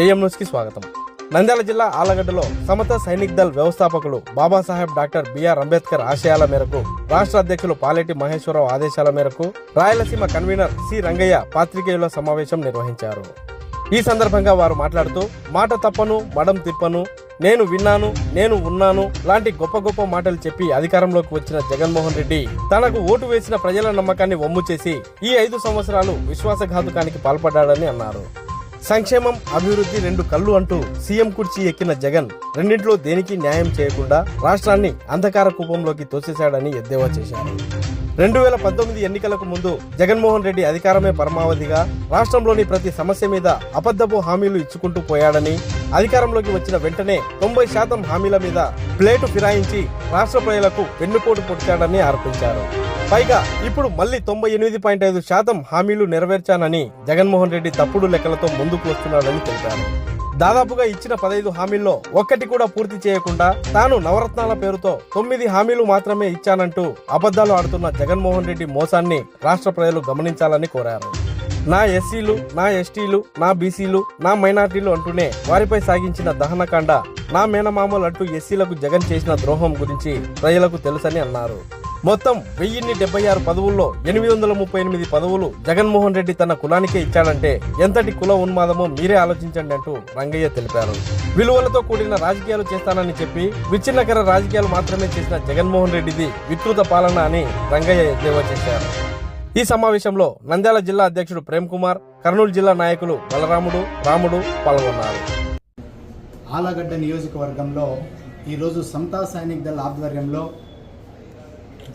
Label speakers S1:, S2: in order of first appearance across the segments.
S1: AM న్యూస్కి స్వాగతం. నంద్యాల జిల్లా ఆలగడ్డలో సమత సైనిక్ దళ్ వ్యవస్థాపకులు బాబాసాహెబ్ డాక్టర్ బిఆర్ అంబేద్కర్ ఆశయాల మేరకు రాష్ట్ర అధ్యక్షులు పాలెటి మహేశ్వరరావు ఆదేశాల మేరకు రాయలసీమ కన్వీనర్ సి రంగయ్య పాత్రికేయుల సమావేశం నిర్వహించారు. ఈ సందర్భంగా వారు మాట్లాడుతూ మాట తప్పను మడం తిప్పను నేను విన్నాను నేను ఉన్నాను లాంటి గొప్ప గొప్ప మాటలు చెప్పి అధికారంలోకి వచ్చిన జగన్మోహన్ రెడ్డి తనకు ఓటు వేసిన ప్రజల నమ్మకాన్ని వమ్ము చేసి ఈ ఐదు సంవత్సరాలు విశ్వాసఘాతుకానికి పాల్పడ్డాడని అన్నారు. సంక్షేమం అభివృద్ధి రెండు కళ్ళు అంటూ సీఎం కుర్చీ ఎక్కిన జగన్ రెండింటిలో దేనికి న్యాయం చేయకుండా రాష్ట్రాన్ని అంధకార కూపంలోకి తోసేశాడని ఎద్దేవా చేశారు. రెండు వేల పంతొమ్మిది ఎన్నికలకు ముందు జగన్మోహన్ రెడ్డి అధికారమే పరమావధిగా రాష్ట్రంలోని ప్రతి సమస్య మీద అబద్ధపు హామీలు ఇచ్చుకుంటూ పోయాడని అధికారంలోకి వచ్చిన వెంటనే తొంభై శాతం హామీల మీద ప్లేటు ఫిరాయించి రాష్ట్ర ప్రజలకు వెన్నుపోటు పొడిచాడని ఆరోపించారు. పైగా ఇప్పుడు మళ్ళీ తొంభై ఎనిమిది పాయింట్ ఐదు శాతం హామీలు నెరవేర్చానని జగన్మోహన్ రెడ్డి తప్పుడు లెక్కలతో ముందుకు వస్తున్నాడని తెలిపారు. దాదాపుగా ఇచ్చిన పదహైదు హామీల్లో ఒక్కటి కూడా పూర్తి చేయకుండా తాను నవరత్నాల పేరుతో తొమ్మిది హామీలు మాత్రమే ఇచ్చానంటూ అబద్ధాలు ఆడుతున్న జగన్మోహన్ రెడ్డి మోసాన్ని రాష్ట్ర ప్రజలు గమనించాలని కోరారు. నా ఎస్సీలు నా ఎస్టీలు నా బీసీలు నా మైనార్టీలు అంటూనే వారిపై సాగించిన దహనకాండ నా మేనమామలు అంటూ ఎస్సీలకు జగన్ చేసిన ద్రోహం గురించి ప్రజలకు తెలుసని అన్నారు. మొత్తం వెయ్యిన్ని డెబ్బై ఆరు పదవుల్లో ఎనిమిది వందల ముప్పై ఎనిమిది పదవులు జగన్మోహన్ రెడ్డి తన కులానికే ఇచ్చాడంటే ఎంతటి కుల ఉన్మాదమో మీరే ఆలోచించండి అంటూ రంగయ్య తెలిపారు. విలువలతో కూడిన రాజకీయాలు చేస్తానని చెప్పి విచ్ఛిన్నకర రాజకీయాలు మాత్రమే చేసిన జగన్మోహన్ రెడ్డిది వికృత పాలన అని రంగయ్య ఎద్దేవా చేశారు. ఈ సమావేశంలో నంద్యాల జిల్లా అధ్యక్షుడు ప్రేమ్ కుమార్ కర్నూలు జిల్లా నాయకులు బలరాముడు రాముడు పాల్గొన్నారు.
S2: ఆలగడ్డ నియోజకవర్గంలో ఈరోజు సమతా సైనిక్ దళ ఆధ్వర్యంలో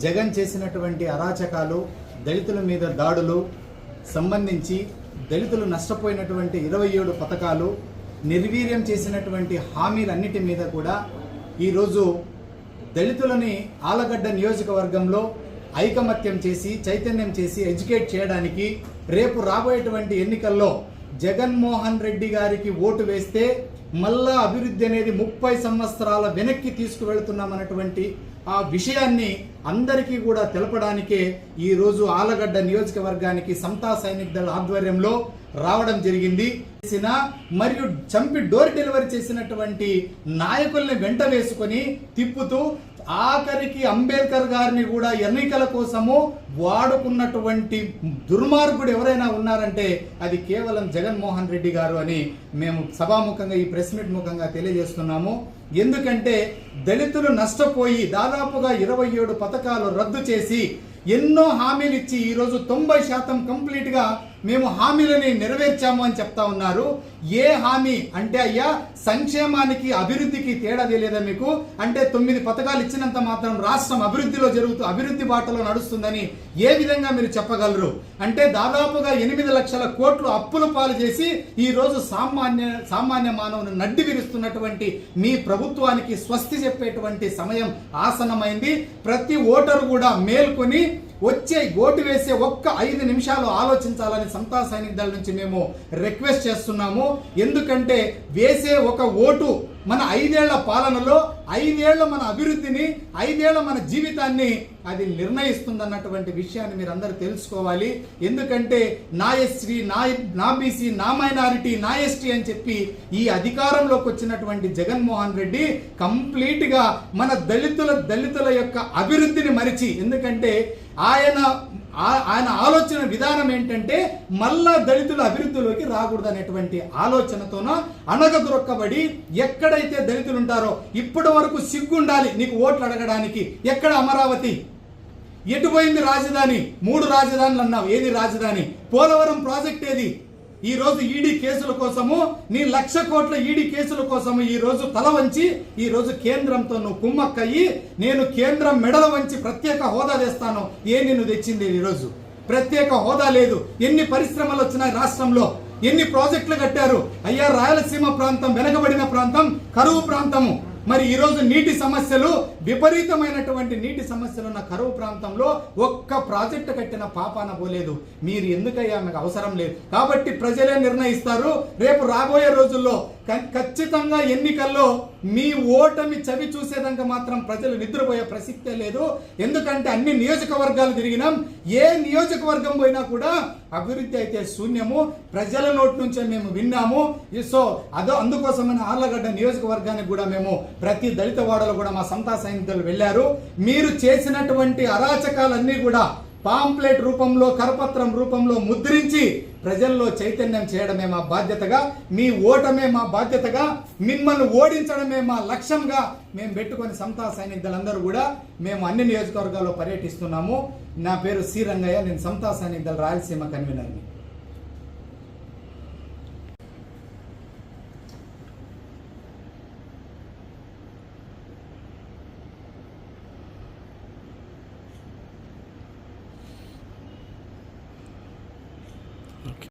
S2: జగన్ చేసినటువంటి అరాచకాలు దళితుల మీద దాడులు సంబంధించి దళితులు నష్టపోయినటువంటి ఇరవై ఏడు పథకాలు నిర్వీర్యం చేసినటువంటి హామీలన్నిటి మీద కూడా ఈరోజు దళితులని ఆలగడ్డ నియోజకవర్గంలో ఐకమత్యం చేసి చైతన్యం చేసి ఎడ్యుకేట్ చేయడానికి రేపు రాబోయేటువంటి ఎన్నికల్లో జగన్మోహన్ రెడ్డి గారికి ఓటు వేస్తే మళ్ళా అభివృద్ధి అనేది ముప్పై సంవత్సరాల వెనక్కి తీసుకువెళ్తున్నామన్నటువంటి ఆ విషయాన్ని అందరికీ కూడా తెలపడానికే ఈ రోజు ఆలగడ్డ నియోజకవర్గానికి సంతా సైనిక్ దళ ఆధ్వర్యంలో రావడం జరిగింది. చేసిన మరియు చంపి డోర్ డెలివరీ చేసినటువంటి నాయకుల్ని వెంట వేసుకొని తిప్పుతూ ఆఖరికి అంబేద్కర్ గారిని కూడా ఎన్నికల కోసము వాడుకున్నటువంటి దుర్మార్గుడు ఎవరైనా ఉన్నారంటే అది కేవలం జగన్మోహన్ రెడ్డి గారు అని మేము సభాముఖంగా ఈ ప్రెస్ మీట్ ముఖంగా తెలియజేస్తున్నాము. ఎందుకంటే దళితులు నష్టపోయి దాదాపుగా ఇరవై ఏడు పథకాలు రద్దు చేసి ఎన్నో హామీలు ఇచ్చి ఈరోజు తొంభై శాతం కంప్లీట్గా మేము హామీలని నెరవేర్చాము అని చెప్తా ఉన్నారు. ఏ హామీ? అంటే అయ్యా సంక్షేమానికి అభివృద్ధికి తేడా తెలియదా మీకు? అంటే తొమ్మిది పథకాలు ఇచ్చినంత మాత్రం రాష్ట్రం అభివృద్ధిలో జరుగుతూ అభివృద్ధి బాటలో నడుస్తుందని ఏ విధంగా మీరు చెప్పగలరు? అంటే దాదాపుగా ఎనిమిది లక్షల కోట్లు అప్పులు పాలు చేసి ఈరోజు సామాన్య సామాన్య మానవుని నడ్డి విరుస్తున్నటువంటి మీ ప్రభుత్వానికి స్వస్తి చెప్పేటువంటి సమయం ఆసనమైంది ప్రతి ఓటరు కూడా మేల్కొని వచ్చే ఓటు వేసే ఒక్క ఐదు నిమిషాలు ఆలోచించాలని సంతా సైనిక దళ నుంచి మేము రిక్వెస్ట్ చేస్తున్నాము. ఎందుకంటే వేసే ఒక ఓటు మన ఐదేళ్ళ పాలనలో ఐదేళ్ళ మన అభివృద్ధిని ఐదేళ్ళ మన జీవితాన్ని అది నిర్ణయిస్తుందన్నటువంటి విషయాన్ని మీరు అందరూ తెలుసుకోవాలి. ఎందుకంటే నా ఎస్సీ నా నా బీసీ నా మైనారిటీ నా ఎస్టీ అని చెప్పి ఈ అధికారంలోకి వచ్చినటువంటి జగన్మోహన్ రెడ్డి కంప్లీట్గా మన దళితుల దళితుల యొక్క అభివృద్ధిని మరిచి ఎందుకంటే ఆయన ఆ- ఆయన ఆలోచన విధానం ఏంటంటే మళ్ళా దళితుల అభివృద్ధిలోకి రాకూడదు అనేటువంటి ఆలోచనతోన అనగదొరక్కబడి ఎక్కడైతే దళితులు ఉంటారో ఇప్పటి వరకు సిగ్గుండాలి నీకు ఓట్లు అడగడానికి. ఎక్కడ అమరావతి? ఎటుపోయింది రాజధాని? మూడు రాజధానులు అన్నావు. ఏది రాజధాని? పోలవరం ప్రాజెక్ట్ ఏది? ఈ రోజు ఈడీ కేసుల కోసము నీ లక్ష కోట్ల ఈడీ కేసుల కోసము ఈ రోజు తల వంచి ఈ రోజు కేంద్రంతో నువ్వు కుమ్మక్కయ్యి నేను కేంద్రం మెడల వంచి ప్రత్యేక హోదా తెస్తాను. ఏ నిన్ను తెచ్చింది ఈరోజు ప్రత్యేక హోదా లేదు. ఎన్ని పరిశ్రమలు వచ్చినాయి రాష్ట్రంలో? ఎన్ని ప్రాజెక్టులు కట్టారు? అయ్యా రాయలసీమ ప్రాంతం వెనకబడిన ప్రాంతం కరువు ప్రాంతము. మరి ఈ రోజు నీటి సమస్యలు విపరీతమైనటువంటి నీటి సమస్యలు ఉన్న కరువు ప్రాంతంలో ఒక్క ప్రాజెక్టు కట్టిన పాపాన పోలేదు. మీరు ఎందుకయ్యా మీకు అవసరం లేదు. కాబట్టి ప్రజలే నిర్ణయిస్తారు రేపు రాబోయే రోజుల్లో ఖచ్చితంగా ఎన్నికల్లో మీ ఓటమి చవి చూసేదాకా మాత్రం ప్రజలు నిద్రపోయే ప్రసక్తే లేదు. ఎందుకంటే అన్ని నియోజకవర్గాలు తిరిగినాం. ఏ నియోజకవర్గం పోయినా కూడా అభివృద్ధి అయితే శూన్యము. ప్రజల నోటి నుంచే మేము విన్నాము. సో అదో అందుకోసమని ఆర్లగడ్డ నియోజకవర్గానికి కూడా మేము ప్రతి దళిత వాడలో కూడా మా సంతా సైనికులు వెళ్ళారు. మీరు చేసినటువంటి అరాచకాలన్నీ కూడా పాంప్లెట్ రూపంలో కరపత్రం రూపంలో ముద్రించి ప్రజల్లో చైతన్యం చేయడమే మా బాధ్యతగా మీ ఓటమే మా బాధ్యతగా మిమ్మల్ని ఓడించడమే మా లక్ష్యంగా మేము పెట్టుకొని సంతా సైనికులందరూ కూడా మేము అన్ని నియోజకవర్గాల్లో పర్యటిస్తున్నాము. నా పేరు సి రంగయ్య నేను సంతా సైనికుల రాయలసీమ కన్వీనర్ని.